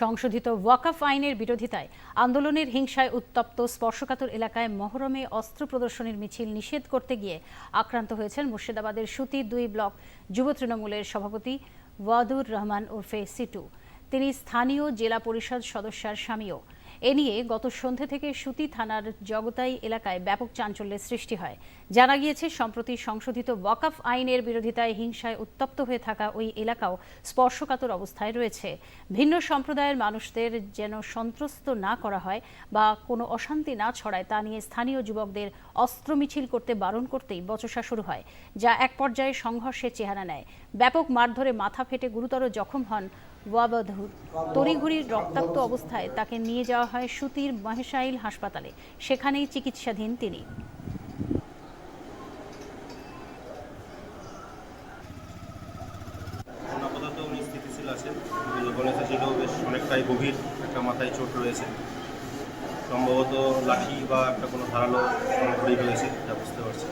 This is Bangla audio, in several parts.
সংশোধিত ওয়াকাফ আইনের বিরোধিতায় আন্দোলনের হিংসায় উত্তপ্ত স্পর্শকাতর এলাকায় মহরমে অস্ত্র প্রদর্শনীর মিছিল নিষেধ করতে গিয়ে আক্রান্ত হয়েছেন মুর্শিদাবাদের সুতি দুই ব্লক যুব তৃণমূলের সভাপতি ওয়াদুর রহমান ওরফে সিটু। তিনি স্থানীয় জেলা পরিষদ সদস্যার স্বামীও। এ নিয়ে গত সন্ধে থেকে সুতি থানার জগতাই এলাকায় ব্যাপক চাঞ্চল্যের সৃষ্টি হয়। জানা গিয়েছে, সম্প্রতি সংশোধিত ওয়াকাফ আইনের বিরোধিতায় হিংসায় উত্তপ্ত হয়ে থাকা ওই এলাকাও স্পর্শকাতর অবস্থায় রয়েছে। ভিন্ন সম্প্রদায়ের মানুষদের যেন সন্ত্রস্ত না করা হয় বা কোনো অশান্তি না ছড়ায় তা নিয়ে স্থানীয় যুবকদের অস্ত্র মিছিল করতে বারণ করতেই বচসা শুরু হয়, যা এক পর্যায়ে সংঘর্ষের চেহারা নেয়। ব্যাপক মারধরে মাথা ফেটে গুরুতর জখম হন ওয়াবাধুর তড়িঘড়ির রক্তাক্ত অবস্থায় তাকে নিয়ে যাওয়া হয় সুতির মহেশাইল হাসপাতালে। সেখানেই চিকিৎসাধীন তিনি। বেশ অনেকটাই গভীর একটা মাথায় চোট রয়েছে। সম্ভবত লাঠি বা একটা কোনো ধারালো সামগ্রী রয়েছে যা বুঝতে পারছি।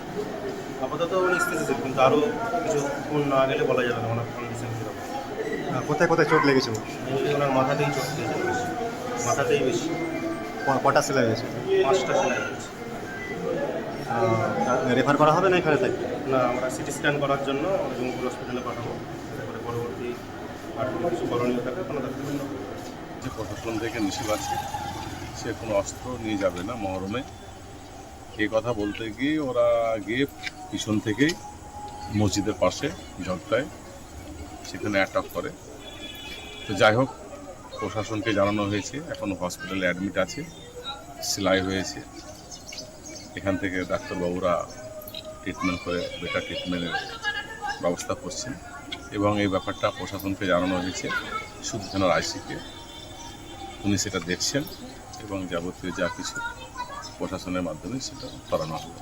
আপাতত উনি স্থিতিশীল, কিন্তু আরও কিছুক্ষণ না গেলে বলা যাবে না, ওনার কন্ডিশন কীরকম। কোথায় কোথায় চোট লেগেছে? ওর? ওনার মাথাতেই চোট বেশি মাথাতেই বেশি। কটা সেলাই হয়েছে? পাঁচটা সেলাই হয়েছে। রেফার করা হবে না এখানে তাই না আমরা সিটি স্ক্যান করার জন্য জঙ্গিপুর হসপিটালে পাঠাবো। তারপরে পরবর্তী আর কোনো কিছু করণীয় থাকলে কোনো ডাক্তার যে প্রশাসন থেকে নিষেধ আছে সে কোনো অস্ত্র নিয়ে যাবে না মহরমে। এই কথা বলতে গিয়ে ওরা গিয়ে পিছন থেকেই মসজিদের পাশে জগটায় সেখানে অ্যাটাক করে। তো যাই হোক, প্রশাসনকে জানানো হয়েছে, এখন হসপিটালে অ্যাডমিট আছে, সেলাই হয়েছে। এখান থেকে ডাক্তারবাবুরা ট্রিটমেন্ট করে বেটার ট্রিটমেন্টের ব্যবস্থা করছেন। এবং এই ব্যাপারটা প্রশাসনকে জানানো হয়েছে, শুধু থানার আইসিকে উনি সেটা দেখছেন এবং যাবতীয় যা কিছু প্রশাসনের মাধ্যমে সেটা করানো হবে।